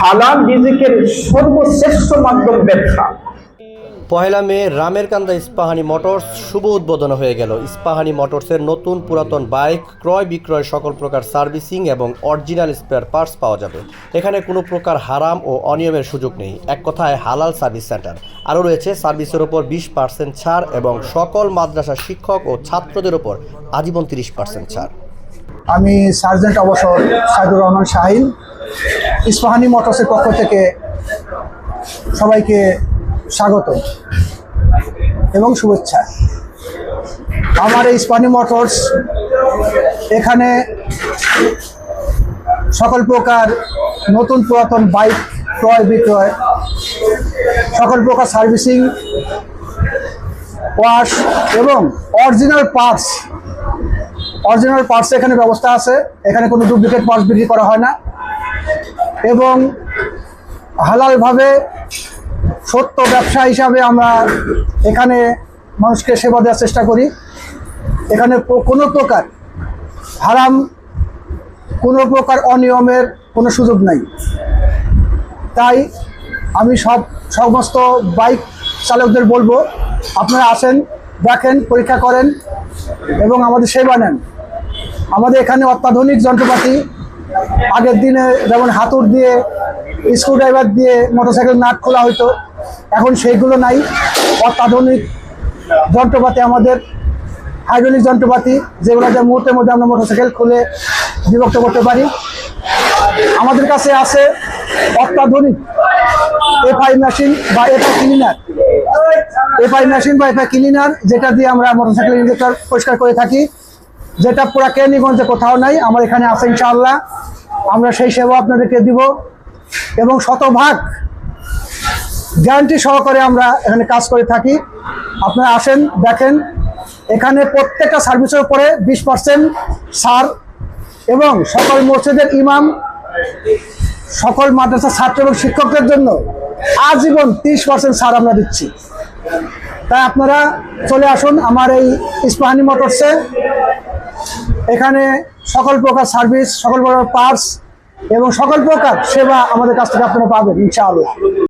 হালাল রিজিকের সর্বশ্রেষ্ঠ মাধ্যম ব্যবসা পহেলা মে রামের কান্দা ইস্পাহানি মোটরস শুভ উদ্বোধন হয়ে গেল। ইস্পাহানি মোটরসের নতুন পুরাতন বাইক ক্রয় বিক্রয় সকল প্রকার সার্ভিসিং এবং অরিজিনাল স্পেয়ার পার্টস পাওয়া যাবে। এখানে কোনো প্রকার হারাম ও অনিয়মের সুযোগ নেই। এক কথায় হালাল সার্ভিস সেন্টার। আরও রয়েছে সার্ভিসের ওপর বিশ পার্সেন্ট ছাড় এবং সকল মাদ্রাসা শিক্ষক ও ছাত্রদের ওপর আজীবন তিরিশ পার্সেন্ট ছাড়। আমি সার্জেন্ট অবসর সাইদুর রহমান শাহিন। ইস্পাহানি মোটরসের পক্ষ থেকে সবাইকে স্বাগত এবং শুভেচ্ছা। আমার এই ইস্পাহানি মোটরস এখানে সকল প্রকার নতুন পুরাতন বাইক ক্রয় বিক্রয়, সকল প্রকার সার্ভিসিং, ওয়াশ এবং অরিজিনাল পার্টস অরিজিনাল পার্টস এখানে ব্যবস্থা আছে। এখানে কোনো ডুপ্লিকেট পার্টস বিক্রি করা হয় না। এবং হালালভাবে সত্য ব্যবসা হিসাবে আমরা এখানে মানুষকে সেবা দেওয়ার চেষ্টা করি। এখানে কোনো প্রকার হারাম, কোনো প্রকার অনিয়মের কোনো সুযোগ নাই। তাই আমি সব সমস্ত বাইক চালকদের বলব, আপনারা আসেন, দেখেন, পরীক্ষা করেন এবং আমাদের সেবা নেন। আমাদের এখানে অত্যাধুনিক যন্ত্রপাতি, আগের দিনে যেমন হাতুড় দিয়ে স্ক্রুড্রাইভার দিয়ে মোটরসাইকেল নাট খোলা হতো এখন সেইগুলো নাই। অত্যাধুনিক যন্ত্রপাতি আমাদের হাইড্রোলিক যন্ত্রপাতি, যেগুলো যে মুহূর্তের মধ্যে আমরা মোটরসাইকেল খুলে বিভক্ত করতে পারি। আমাদের কাছে আছে অত্যাধুনিক এফআই মেশিন বা এফআই ক্লিনার এফআই মেশিন বা এফআই ক্লিনার যেটা দিয়ে আমরা মোটরসাইকেল ইঞ্জেক্টর পরিষ্কার করে থাকি। যেটা পুরা কেরানীগঞ্জে কোথাও নাই, আমার এখানে আছে ইনশাআল্লাহ। আমরা সেই সেবা আপনাদেরকে দিব। এবং শতভাগ গ্যারান্টি সহকারে আমরা এখানে কাজ করে থাকি। আপনারা আসেন, দেখেন, এখানে প্রত্যেকটা সার্ভিসের উপরে বিশ পার্সেন্ট ছাড় এবং সকল মসজিদের ইমাম, সকল মাদ্রাসা ছাত্র এবং শিক্ষকদের জন্য আজীবন তিরিশ পার্সেন্ট ছাড় আমরা দিচ্ছি। তাই আপনারা চলে আসুন আমার এই ইস্পাহানি মোটরসে। এখানে সকল প্রকার সার্ভিস, সকল প্রকার পার্টস এবং সকল প্রকার সেবা আমাদের কাছ থেকে আপনারা পাবেন, ইনশাআল্লাহ।